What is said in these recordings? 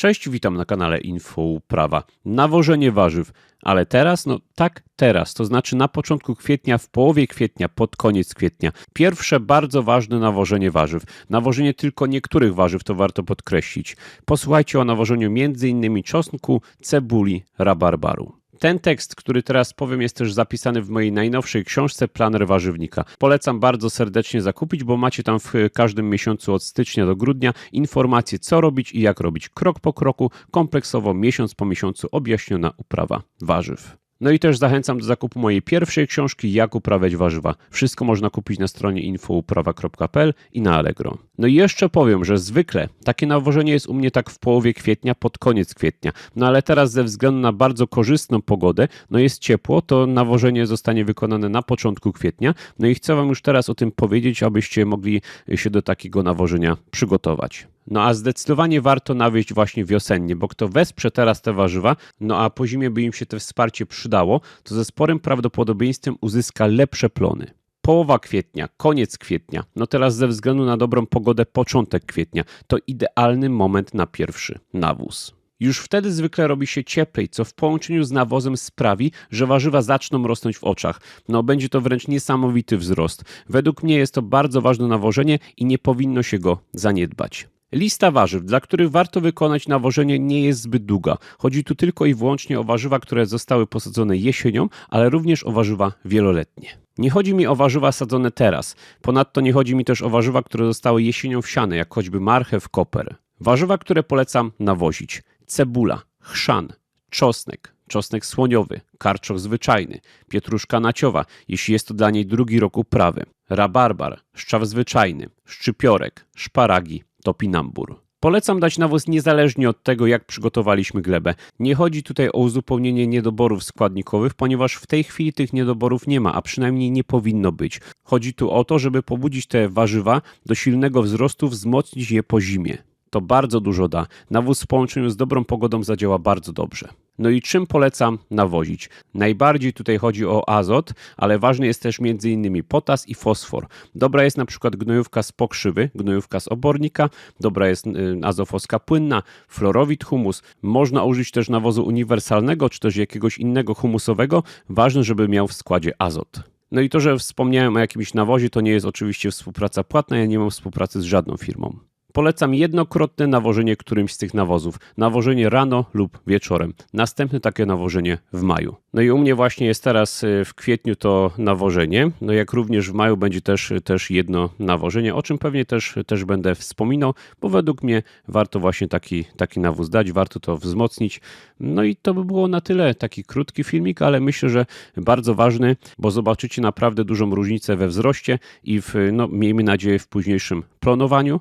Cześć, witam na kanale Info Uprawa. Nawożenie warzyw, ale teraz, no tak teraz, to znaczy na początku kwietnia, w połowie kwietnia, pod koniec kwietnia. Pierwsze bardzo ważne nawożenie warzyw. Nawożenie tylko niektórych warzyw, to warto podkreślić. Posłuchajcie o nawożeniu m.in. czosnku, cebuli, rabarbaru. Ten tekst, który teraz powiem, jest też zapisany w mojej najnowszej książce Planer Warzywnika. Polecam bardzo serdecznie zakupić, bo macie tam w każdym miesiącu od stycznia do grudnia informacje, co robić i jak robić krok po kroku, kompleksowo miesiąc po miesiącu objaśniona uprawa warzyw. No i też zachęcam do zakupu mojej pierwszej książki Jak uprawiać warzywa. Wszystko można kupić na stronie infouprawa.pl i na Allegro. No i jeszcze powiem, że zwykle takie nawożenie jest u mnie tak w połowie kwietnia, pod koniec kwietnia. No ale teraz ze względu na bardzo korzystną pogodę, no jest ciepło, to nawożenie zostanie wykonane na początku kwietnia. No i chcę wam już teraz o tym powiedzieć, abyście mogli się do takiego nawożenia przygotować. No a zdecydowanie warto nawieść właśnie wiosennie, bo kto wesprze teraz te warzywa, no a po zimie by im się to wsparcie przydało, to ze sporym prawdopodobieństwem uzyska lepsze plony. Połowa kwietnia, koniec kwietnia, no teraz ze względu na dobrą pogodę początek kwietnia, to idealny moment na pierwszy nawóz. Już wtedy zwykle robi się cieplej, co w połączeniu z nawozem sprawi, że warzywa zaczną rosnąć w oczach. No będzie to wręcz niesamowity wzrost. Według mnie jest to bardzo ważne nawożenie i nie powinno się go zaniedbać. Lista warzyw, dla których warto wykonać nawożenie, nie jest zbyt długa. Chodzi tu tylko i wyłącznie o warzywa, które zostały posadzone jesienią, ale również o warzywa wieloletnie. Nie chodzi mi o warzywa sadzone teraz. Ponadto nie chodzi mi też o warzywa, które zostały jesienią wsiane, jak choćby marchew, koper. Warzywa, które polecam nawozić: cebula, chrzan, czosnek, czosnek słoniowy, karczoch zwyczajny, pietruszka naciowa, jeśli jest to dla niej drugi rok uprawy, rabarbar, szczaw zwyczajny, szczypiorek, szparagi, topinambur. Polecam dać nawóz niezależnie od tego, jak przygotowaliśmy glebę. Nie chodzi tutaj o uzupełnienie niedoborów składnikowych, ponieważ w tej chwili tych niedoborów nie ma, a przynajmniej nie powinno być. Chodzi tu o to, żeby pobudzić te warzywa do silnego wzrostu, wzmocnić je po zimie. To bardzo dużo da. Nawóz w połączeniu z dobrą pogodą zadziała bardzo dobrze. No i czym polecam nawozić? Najbardziej tutaj chodzi o azot, ale ważny jest też m.in. potas i fosfor. Dobra jest na przykład gnojówka z pokrzywy, gnojówka z obornika, dobra jest y, azofoska płynna, florowit humus. Można użyć też nawozu uniwersalnego, czy też jakiegoś innego humusowego. Ważne, żeby miał w składzie azot. No i to, że wspomniałem o jakimś nawozie, to nie jest oczywiście współpraca płatna, ja nie mam współpracy z żadną firmą. Polecam jednokrotne nawożenie którymś z tych nawozów. Nawożenie rano lub wieczorem. Następne takie nawożenie w maju. No i u mnie właśnie jest teraz y, w kwietniu to nawożenie. No jak również w maju będzie też, też jedno nawożenie, o czym pewnie też, też będę wspominał, bo według mnie warto właśnie taki, taki nawóz dać, warto to wzmocnić. No i to by było na tyle. Taki krótki filmik, ale myślę, że bardzo ważny, bo zobaczycie naprawdę dużą różnicę we wzroście i w, no, miejmy nadzieję w późniejszym planowaniu.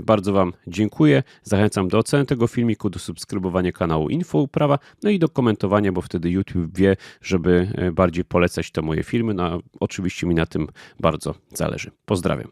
Bardzo Wam dziękuję. Zachęcam do oceny tego filmiku, do subskrybowania kanału Info Uprawa, no i do komentowania, bo wtedy YouTube wie, żeby e, bardziej polecać te moje filmy. No, oczywiście mi na tym bardzo zależy. Pozdrawiam.